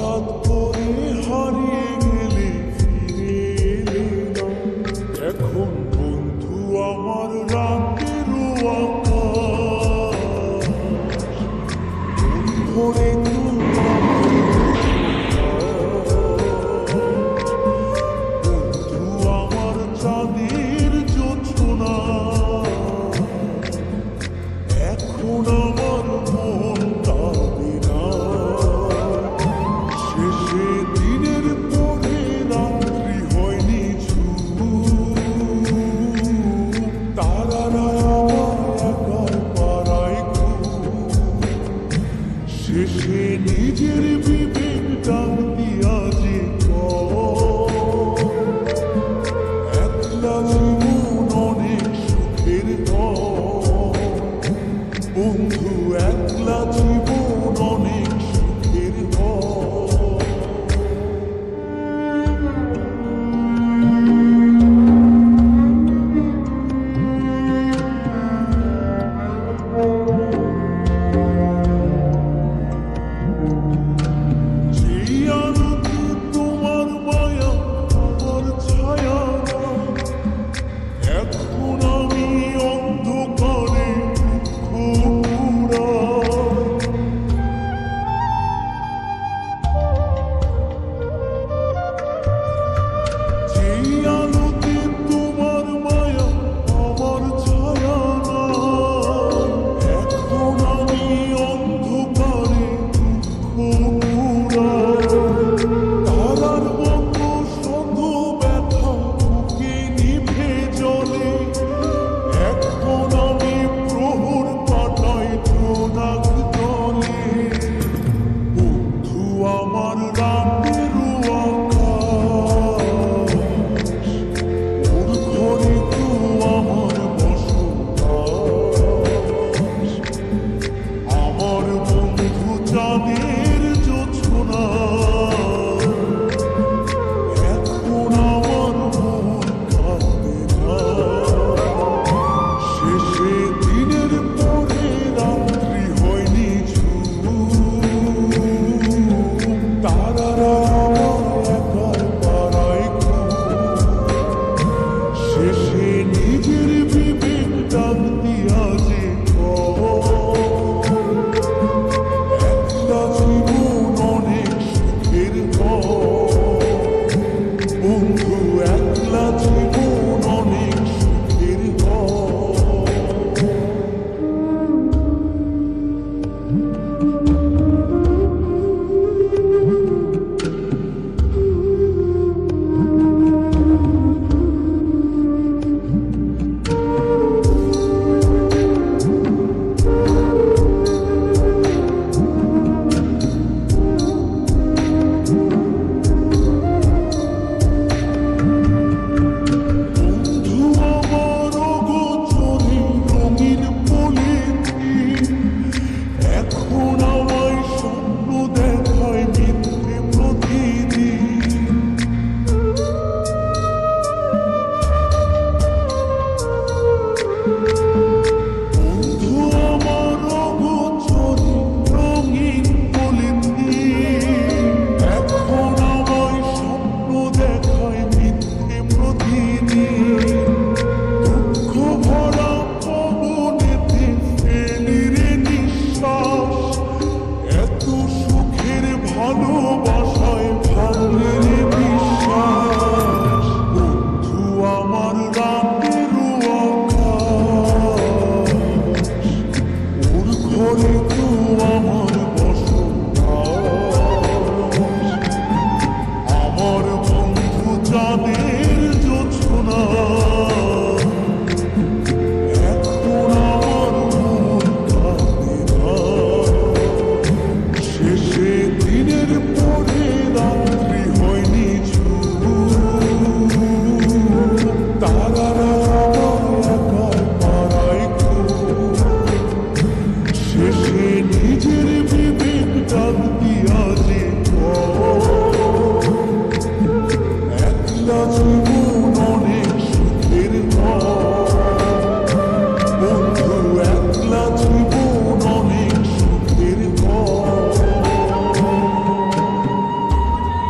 God. একলা জীবন অনেক ভালোবাসায় ভাঙে বিশ্বাস। বন্ধু আমার রাতের আকাশ। ওর ঘরে তো আমার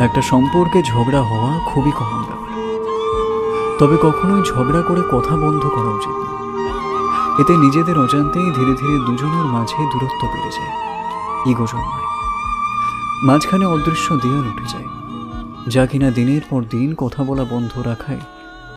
একটা সম্পর্কে ঝগড়া হওয়া খুবই কমন ব্যাপার। তবে কখনোই ঝগড়া করে কথা বন্ধ করা উচিত না। এতে নিজেদের অজান্তেই ধীরে ধীরে দুজনের মাঝে দূরত্ব বেড়ে যায় ইগো জন্মায়। মাঝখানে অদৃশ্য দেয়াল উঠে যায়, যা কিনা দিনের পর দিন কথা বলা বন্ধ রাখায়